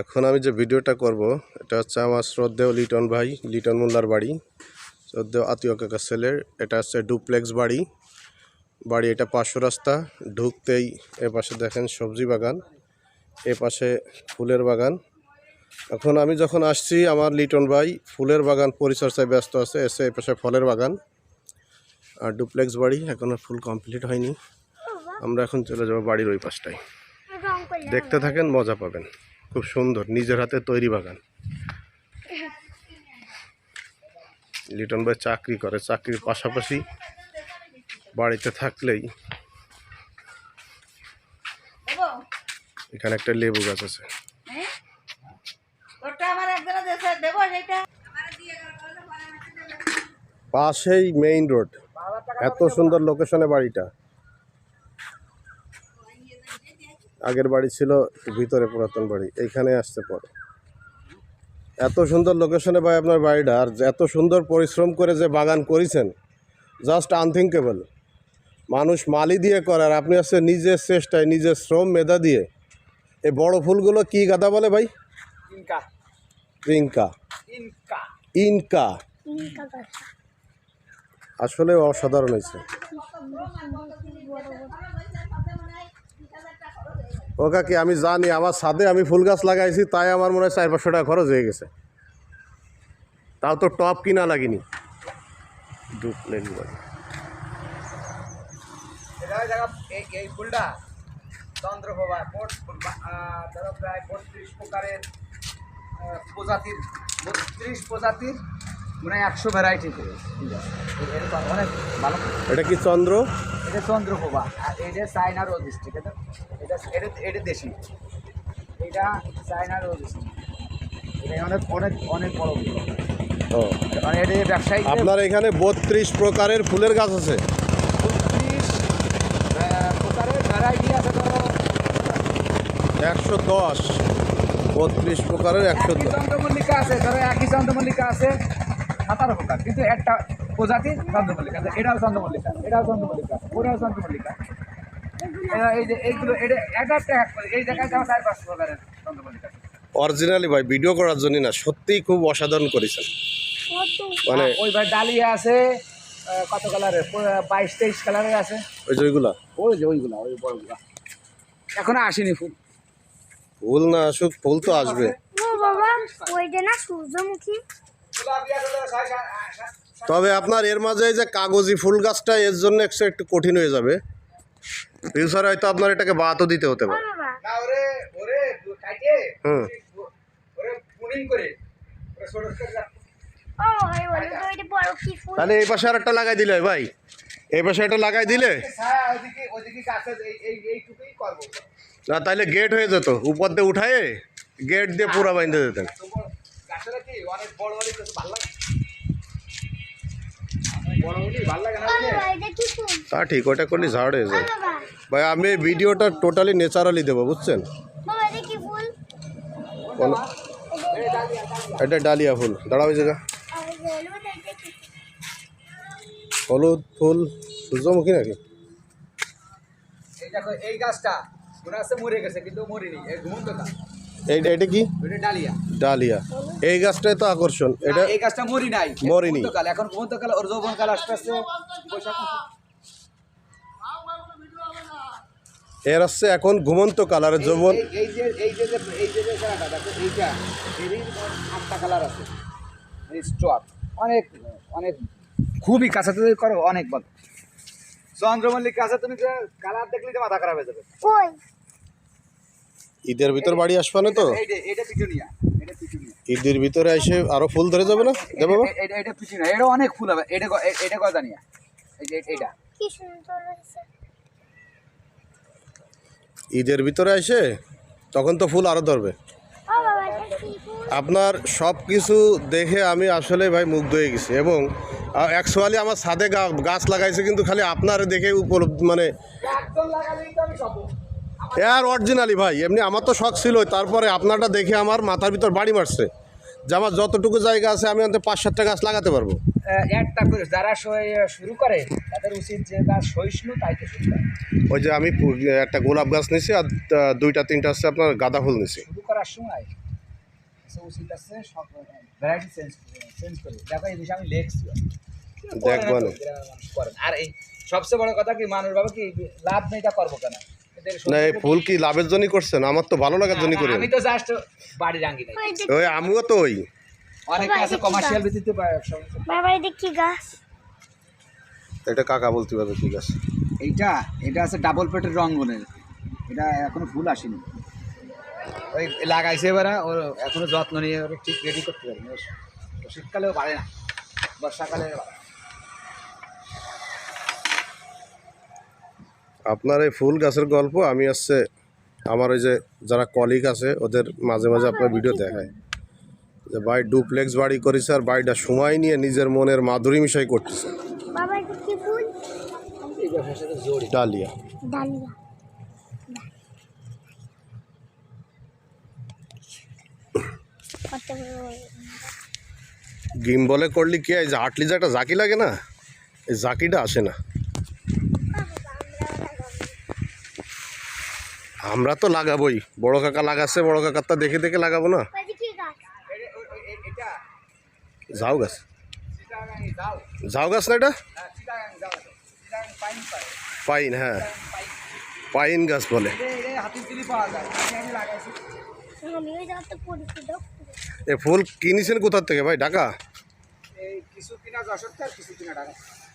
এখন আমি যে ভিডিওটা করব, এটা হচ্ছে আমার শ্রদ্ধেয় লিটন ভাই, লিটন মোল্লার বাড়ি। শ্রদ্ধেয় আত্মীয় কাকা ছেলের, এটা হচ্ছে ডুপ্লেক্স বাড়ি। বাড়ি এটা পাঁচশো রাস্তা, ঢুকতেই এ পাশে দেখেন সবজি বাগান এ পাশে ফুলের বাগান। এখন আমি যখন আসছি, আমার লিটন ভাই ফুলের বাগান পরিচর্যায় ব্যস্ত আছে, এসে এ পাশে ফলের বাগান আর ডুপ্লেক্স বাড়ি এখনও ফুল কমপ্লিট হয়নি। আমরা এখন চলে যাব বাড়ির ওই পাশটায়। দেখতে থাকেন, মজা পাবেন। খুব সুন্দর, নিজের হাতে তৈরি বাগান। লিটন ভাই চাকরি করে, চাকরির পাশাপাশি বাড়িতে থাকলেই এখানে একটা লেবু গাছ আছে। পাশেই মেইন রোড এত সুন্দর লোকেশনে বাড়িটা। আগের বাড়ি ছিল ভিতরে পুরাতন বাড়ি এইখানে আসতে পরে। এত সুন্দর লোকেশনে ভাই আপনার বাড়িটা আর এত সুন্দর পরিশ্রম করে যে বাগান করেছেন জাস্ট আনথিঙ্কেবল মানুষ মালি দিয়ে করে আর আপনি আসছে নিজের চেষ্টায় নিজের শ্রম মেধা দিয়ে। এই বড় ফুলগুলো কি গাদা বলে ভাই? ইনকা। ইনকা। ইনকা। ইনকা। ইনকা গাছ। আসলে অসাধারণ হয়েছে। ও কাকি আমি জানি, আমার ছাদে আমি ফুল গাছ লাগাইছি, তাই আমার মনে হয় চার পাঁচশো টাকা খরচ হয়ে গেছে। তাও তো টপ কিনা লাগিনি। এই এই ফুলটা প্রায় প্রকারের প্রজাতির, বত্রিশ প্রজাতির মানে একশো ভ্যারাইটি অনেক ভালো এটা কি চন্দ্র? এটা চন্দ্রপ্রভা। আর এটা চায়না রোজ ডিস্ট্রিক্ট এটা এটা এটা এটা দেশি। এটা চায়না রোজ এটা অনেক অনেক অনেক বড় ও। মানে এটা ব্যবসায়িক আপনার এখানে বত্রিশ প্রকারের ফুলের গাছ আছে? বত্রিশ প্রকারের ভ্যারাইটি আছে ধরো একশো দশ। বত্রিশ প্রকারের একশো একই চন্দ্রমল্লিকা আছে ধরো একই চন্দ্রমল্লিকা আছে। সাতারো প্রকার। কিন্তু একটা প্রজাতি চন্দ্রমল্লিকা। এটাও চন্দ্রমল্লিকা এটাও চন্দ্রমল্লিকা ওটাও চন্দ্রমল্লিকা। এই যে এইগুলো এটা একটা এই জায়গায় যাওয়া চার পাঁচ প্রকারের চন্দ্রমল্লিকা। অরিজিনালি ভাই ভিডিও করার জন্য না সত্যিই খুব অসাধারণ করেছেন। মানে ওই ভাই ডালিয়া আছে কত কালারের? বাইশ তেইশ কালারের আছে। ওই যে ওইগুলা? ওই যে ওইগুলা ওই বড়গুলা। এখনও আসেনি ফুল। ফুল না আসুক ফুল তো আসবে। ও বাবা ওইটা না সূর্যমুখী। তবে আপনার এর মাঝে এই যে কাগজি ফুল গাছটা এর জন্য একটু একটু কঠিন হয়ে যাবে। ফিউচার হয়তো আপনার এটাকে বাতও দিতে হতে পারে। বাবা। না ওরে ওরে কাটে হুম। তাহলে এই পাশে আর একটা লাগাই দিলে ভাই। এই পাশে একটা লাগাই দিলে? ছায়া ওইদিকে ওইদিকে গাছে এই এই এইটুকুই করব। না তাহলে গেট হয়ে যেত। উপর দিয়ে উঠায়ে গেট দিয়ে পুরা বাইন্ধে দিতেন। তোমার কি অনেক বড় বড় কিছু ভালো লাগে। বড় হলি ভালো লাগে না ও বুঝলে? বাবা এটা কি ফুল তা ঠিক ওটা করলে ঝাড় হয়ে যায়। ভাই আমি ভিডিওটা টোটালি ন্যাচারালি দেবো বুঝছেন? বাবা এটা ডালিয়া ফুল। ওই জায়গা। হলুদ ফুল। সূর্যমুখী নাকি? এই গাছটা মরে গেছে কিন্তু মরিনি। ঘুমন্ত এটা কি? ডালিয়া। ডালিয়া। এই গাছটাই তো আকর্ষণ। এটা এই গাছটা মরি নাই। মরিনি। এখন ওর আসতে আসতে। এর হচ্ছে এখন ঘুমন্ত কালারের যৌবন এই- যে এই যে এই এইটা আটটা কালার আছে। স্টক অনেক অনেক খুবই কাছে তুমি করো অনেক বল চন্দ্রমল্লিক কাছে তুমি কালার দেখলে তো মাথা খারাপ হয়ে যাবে। ঈদের ভিতর বাড়ি আসবে না তো? ঈদের ভিতরে এসে আরও ফুল ধরে যাবে না? দেবো? এটা- এটা এটা পিটুনিয়া এটা অনেক ফুল হবে। এটা এটা গজানিয়া এই এটা কি সুন্দর ঈদের ভিতরে এসে তখন তো ফুল আরও ধরবে। আপনার সব কিছু দেখে আমি আসলে ভাই মুগ্ধ হয়ে গেছি এবং অ্যাকচুয়ালি আমার ছাদে গা- গাছ লাগাইছে কিন্তু খালি আপনার দেখে উপলব্ধ মানে এর অরিজিনালি ভাই এমনি আমার তো শখ ছিল তারপরে আপনারটা দেখে আমার মাথার ভিতর বাড়ি মারছে। যে আমার যতটুকু জায়গা আছে আমি অন্তত পাঁচ সাতটা গাছ লাগাতে পারব। একটা করে যারা শুরু করে তাদের উচিত যে গাছ সহিষ্ণু তাই শুরু করে। ওই যে আমি একটা গোলাপ গাছ নিছি আর দুইটা তিনটা হচ্ছে আপনার গাঁদা ফুল নিছি। শুরু করার সময় উচিত আছে ভ্যারাইটি চেঞ্জ চেঞ্জ করে দেখো এই বিষয়ে আমি লেখছি। দেখব আর এই সবচেয়ে বড় কথা কি মানুষ বাবা কি লাভ নেই তা করব কেন? না এই ফুল কি লাভের জন্যই করছেন? আমার তো ভালো লাগার জন্যই করি আমি তো জাস্ট বাড়ি রাঙ্গি নাই ওই আমিও তো ওই। অনেকে আছে কমার্শিয়াল ভিত্তিতে। বাবা এই কি গাছ? এটা কাকা বলতে পারবে ঠিক আছে এইটা এটা আছে ডাবল পেটের রঙ্গনের এটা এখনও ফুল আসেনি। ওই লাগাইছে এবারে ওর এখনও যত্ন নিয়ে ওর ঠিক রেডি করতে পারিনি। শীতকালেও বাড়ে না। বর্ষাকালে আপনার এই ফুল গাছের গল্প আমি আসছে আমার ওই যে যারা কলিগ আছে ওদের মাঝে মাঝে আপনার ভিডিও দেখায় যে ভাই ডুপ্লেক্স বাড়ি করেছে আর বাড়িটা সময় নিয়ে নিজের মনের মাধুরী মিশাই করতেছে। ডালিয়া। গিম বলে করলি কি এই যে আটলি যে একটা জাকি লাগে না? এই জাকিটা আসে না। আমরা তো লাগাবোই। বড় কাকা লাগাচ্ছে, বড় কাকারটা দেখে দেখে লাগাবো না? ওই যে কি গাছ। যাও গাছ না এটা? যাও পাইন হ্যাঁ। পাইন গাছ বলে। এ ফুল কিনেছেন কোথার থেকে ভাই? ঢাকা?